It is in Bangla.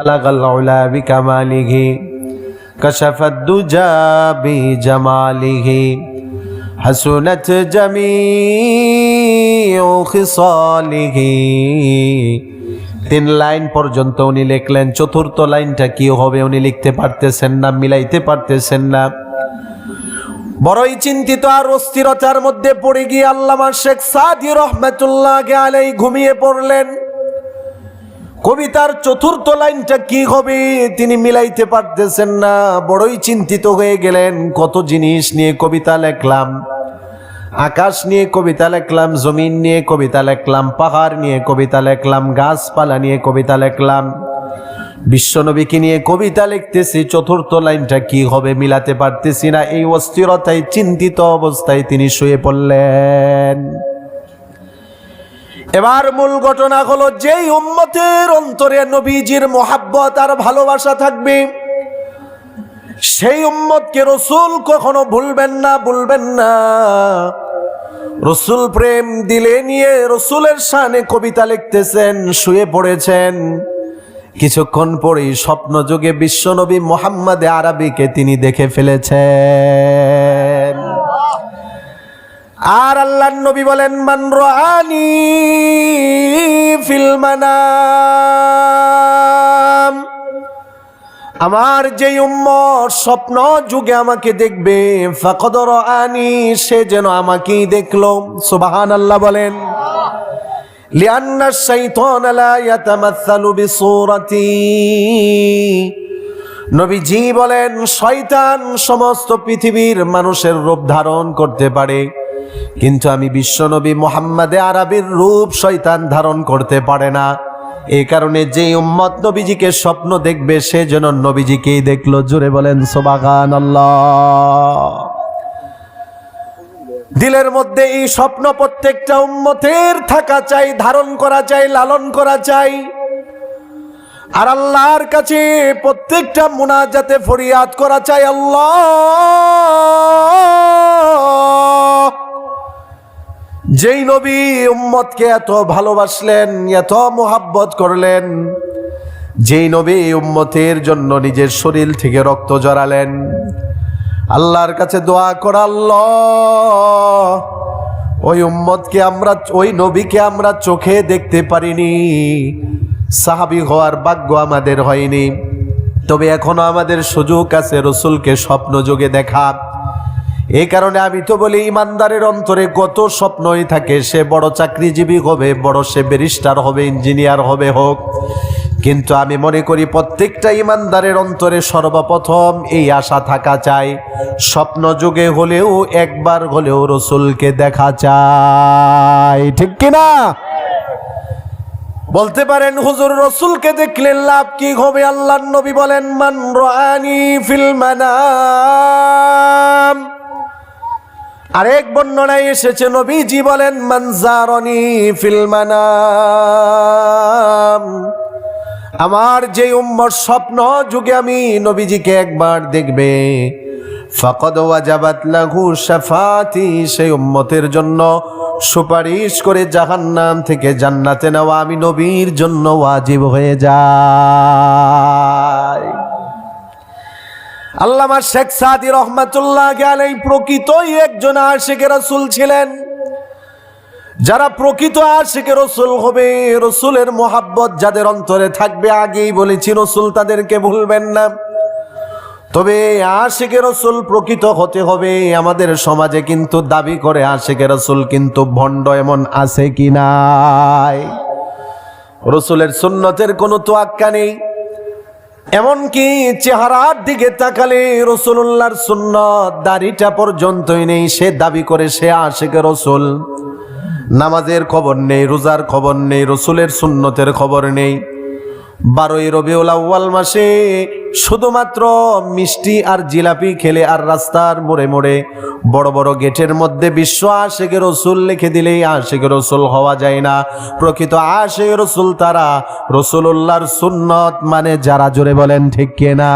بلغ العلا بكماله كشف الدجى بجماله حسنت جميع خصاله তিন লাইন পর্যন্ত উনি লিখলেন চতুর্থ লাইনটা কি হবে উনি লিখতে পারতেছেন না মিলাইতে পারতেছেন না বড়ই চিন্তিত আর অস্থিরতার মধ্যে পড়ে গিয়ে আল্লামা শেখ সাদি রহমতুল্লাহ আলাই ঘুমিয়ে পড়লেন কবিতার চতুর্থ লাইনটা কি হবে তিনি মিলাইতে পারতেছেন না। বড়ই চিন্তিত হয়ে গেলেন, কত জিনিস নিয়ে কবিতা লেখলাম। আকাশ নিয়ে কবিতা লেখলাম, জমিন নিয়ে কবিতা লেখলাম, পাহাড় নিয়ে কবিতা লেখলাম, গাছপালা নিয়ে কবিতা লেখলাম। বিশ্বনবীকে নিয়ে কবিতা লিখতেছি, চতুর্থ লাইনটা কি হবে মিলাতে পারতেছি না। এই অস্থিরতায়, চিন্তিত অবস্থায় তিনি শুয়ে পড়লেন। এবার মূল ঘটনা হলো যেই উম্মতের অন্তরে নবীজির মোহাব্বত আর ভালোবাসা থাকবে, সেই উম্মতকে রসুল কখনো ভুলবেন না ভুলবেন না। রসুল প্রেম দিলে নিয়ে রসুলের সানে কবিতা লিখতেছেন, শুয়ে পড়েছেন। কিছুক্ষণ পরেই স্বপ্ন যুগে বিশ্বনবী মোহাম্মদ আরবিকে তিনি দেখে ফেলেছেন। আর আল্লাহ নবী বলেন, মান রানি ফিলমানাম আমার যে উম্মর স্বপ্ন যুগে আমাকে দেখবে ফাকদর আনি সে যেন আমাকেই দেখল। সুবাহান আল্লাহ বলেন, লিআন্না শাইতান লা ইয়াতামাসসালু নবীজি বলেন, শয়তান সমস্ত পৃথিবীর মানুষের রূপ ধারণ করতে পারে। কিন্তু আমি বিশ্বনবী মোহাম্মদে আরবির রূপ শয়তান ধারণ করতে পারে না। এই কারণে যে উম্মত নবীজিকে স্বপ্ন দেখবে, সে যেন নবীজিকেই দেখল। জুড়ে বলেন সোবাগান আল্লাহ দিলের মধ্যে এই স্বপ্ন প্রত্যেকটা উম্মতের থাকা চাই, ধারণ করা চাই, লালন করা চাই। আর আল্লাহর কাছে প্রত্যেকটা মুনাজাতে ফরিয়াদ করা চাই, আল্লাহ। যেই নবী উম্মতকে এত ভালোবাসলেন, এত মোহাব্বত করলেন, যেই নবী উম্মতের জন্য নিজের শরীর থেকে রক্ত জড়ালেন আল্লাহর কাছে দোয়া করা ওই উম্মতকে আমরা, ওই নবীকে আমরা চোখে দেখতে পারিনি, সাহাবি হওয়ার ভাগ্য আমাদের হয়নি, তবে এখনও আমাদের সুযোগ আছে রসুলকে স্বপ্ন যোগে দেখা। এই কারণে আমি তো বলি, ইমানদারের অন্তরে কত স্বপ্নই থাকে, সে বড় চাকরিজীবী হবে, বড় সে ব্যারিস্টার হবে, ইঞ্জিনিয়ার হবে হোক। কিন্তু আমি মনে করি, প্রত্যেকটা ইমানদারের অন্তরে সর্বপ্রথম এই আশা থাকা চাই, স্বপ্ন যুগে হলেও, একবার হলেও রসুলকে দেখা চাই। ঠিক কিনা বলতে পারেন, হুজুর রসুলকে দেখলে লাভ কি হবে? আল্লাহ নবী বলেন, মান রানি ফিল মানাম আরেক বর্ণনায় এসেছে, নবীজি বলেন মানজারনি ফিলমানাম আমার যে উম্মর স্বপ্ন, যুগে আমি নবীজিকে একবার দেখবে। ফাকদ ওয়াজাবাত লাহু শাফাতি, সেই উম্মতের জন্য সুপারিশ করে জাহান্নাম থেকে জান্নাতে নেওয়া আমি নবীর জন্য ওয়াজিব হয়ে যায়। আল্লামা শেখ সাদি রহমাতুল্লাহ আলাই প্রকৃতই একজন আশেখ রাসূল ছিলেন। যারা প্রকৃত আশেকে রসুল হবে, রসুলের মোহাব্বত যাদের অন্তরে থাকবে আগেই বলেছি, রসুল তাদেরকে ভুলবেন না। তবে আশেকে রসুল প্রকৃত হতে হবে, আমাদের সমাজে কিন্তু দাবি করে আশেকে রসুল কিন্তু ভণ্ড এমন আছে কি নাই। রসুলের সুন্নতের কোনো তোয়াক্কা নেই। এমনকি চেহারার দিকে তাকালে রসুল্লাহর শূন্য দাড়িটা পর্যন্তই নেই, সে দাবি করে সে আশেকে রসুল। নামাজের খবর নেই, রোজার খবর নেই, রসুলের সুন্নতের খবর নেই। বারোই রবিউল মাসে শুধুমাত্র মিষ্টি আর জিলাপি খেলে আর রাস্তার মোড়ে মোড়ে বড় বড় গেটের মধ্যে বিশ্ব আশেখ রসুল লিখে দিলেই আশেখ রসুল হওয়া যায় না। প্রকৃত আশেখ রসুল তারা রসুল্লাহর সুন্নত মানে যারা জোরে বলেন ঠিক কিনা?